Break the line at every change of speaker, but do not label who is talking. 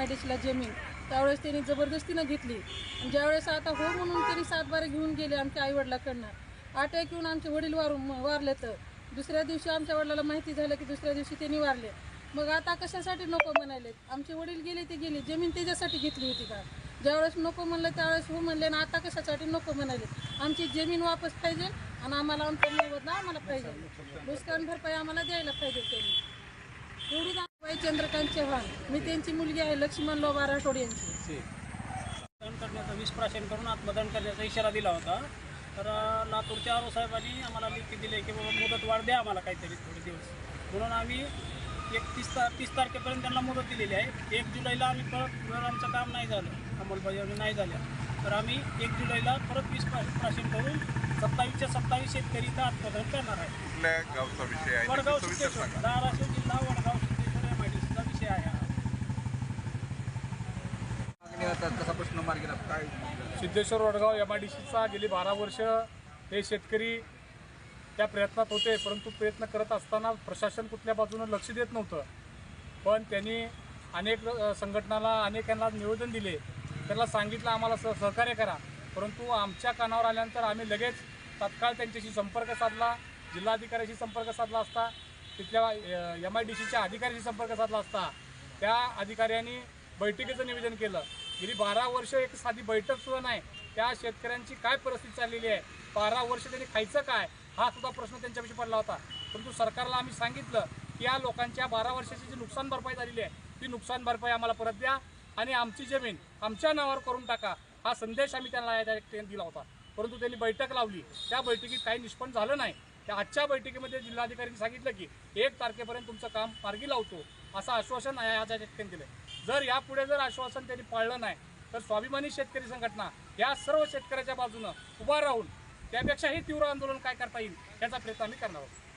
M जमीन त्यावेळेस त्यांनी जबरदस्तीनं घेतली. आणि ज्यावेळेस आता हो म्हणून त्यांनी सातबारे घेऊन गेले आमच्या आईवडिलाकडनं. अटॅक येऊन आमचे वडील वारून वारले तर दुसऱ्या दिवशी आमच्या वडिलाला माहिती झालं की दुसऱ्या दिवशी त्यांनी वारले. मग आता कशासाठी नको म्हणाले? आमचे वडील गेले ते गेले जमीन त्याच्यासाठी घेतली होती का? ज्यावेळेस नको म्हणलं त्यावेळेस हो म्हणले आणि आता कशासाठी नको म्हणाले? आमची जमीन वापस पाहिजे आणि आम्हाला आमचा मोबदला आम्हाला पाहिजे. नुकसान भरपाई आम्हाला द्यायला पाहिजे त्यांनी. एवढी बाई चंद्रकांत चव्हाण. मी त्यांची मुलगी आहे लक्ष्मण लोबा राठोड यांची.
मतदान करण्याचा वीस प्राशन करून आत्मदान करण्याचा इशारा दिला होता. तर लातूरच्या आरो साहेबांनी आम्हाला लिखी दिली की बाबा मुदत वाढ द्या आम्हाला काहीतरी थोडे दिवस. म्हणून आम्ही एक तीस ता तीस तारखेपर्यंत त्यांना मुदत दिलेली आहे. एक जुलैला आम्ही परत जर आमचं काम नाही झालं. अंमलबजावणी नाही झाल्या. तर आम्ही एक जुलैला परत वीस प्रा प्राशन करून सत्तावीसच्या सत्तावीस शेतकरी इथं आत्मदान करणार आहे.
कुठल्या गावचा विषय आहे?
वडगाव सिद्धेश्वर धाराशिव जिल्हा Vadgaon Siddheshwar M I D सीचा विषय आहे हा.
मागणी कसा प्रश्न मार्गी लागतो काय?
Siddheshwar Vadgaon M I D सीचा गेली बारा वर्ष हे शेतकरी त्या प्रयत्नात होते परंतु प्रयत्न करत असताना प्रशासन कुठल्या बाजूनं लक्ष देत नव्हतं. पण त्यांनी अनेक संघटनाला अनेकांना निवेदन दिले. त्यांना सांगितलं आम्हाला सह सहकार्य करा. परंतु आमच्या कानावर आल्यानंतर आम्ही लगेच तात्काळ त्यांच्याशी संपर्क साधला जिल्हाधिकाऱ्याशी संपर्क साधला असता तिथल्या एम आय डी सीच्या अधिकाऱ्याशी संपर्क साधला असता. त्या अधिकाऱ्यांनी बैठकीचं निवेदन केलं. गेली बारा वर्ष एक साधी बैठक सुद्धा नाही. त्या शेतकऱ्यांची काय परिस्थिती चाललेली आहे? बारा वर्ष त्यांनी खायचं काय? हा सुद्धा प्रश्न त्यांच्यापाशी पडला होता. परंतु सरकारला आम्ही सांगितलं की या लोकांच्या बारा वर्षाची जी नुकसान भरपाई झालेली आहे ती नुकसान भरपाई आम्हाला परत द्या आणि आमची जमीन आमच्या नावावर करून टाका. हा संदेश आम्ही त्यांना या दिला होता. परंतु त्यांनी बैठक लावली. त्या बैठकीत काही निष्पन्न झालं नाही. त्या आजच्या बैठकीमध्ये जिल्हाधिकाऱ्यांनी सांगितलं की एक तारखेपर्यंत तुमचं काम मार्गी लावतो. असं आश्वासन या या ठिकाणी दिलं जर यापुढे जर आश्वासन त्यांनी पाळलं नाही तर स्वाभिमानी शेतकरी संघटना या सर्व शेतकऱ्याच्या बाजूनं उभा राहून त्यापेक्षाही तीव्र आंदोलन काय करता येईल याचा प्रयत्न आम्ही करणार आहोत.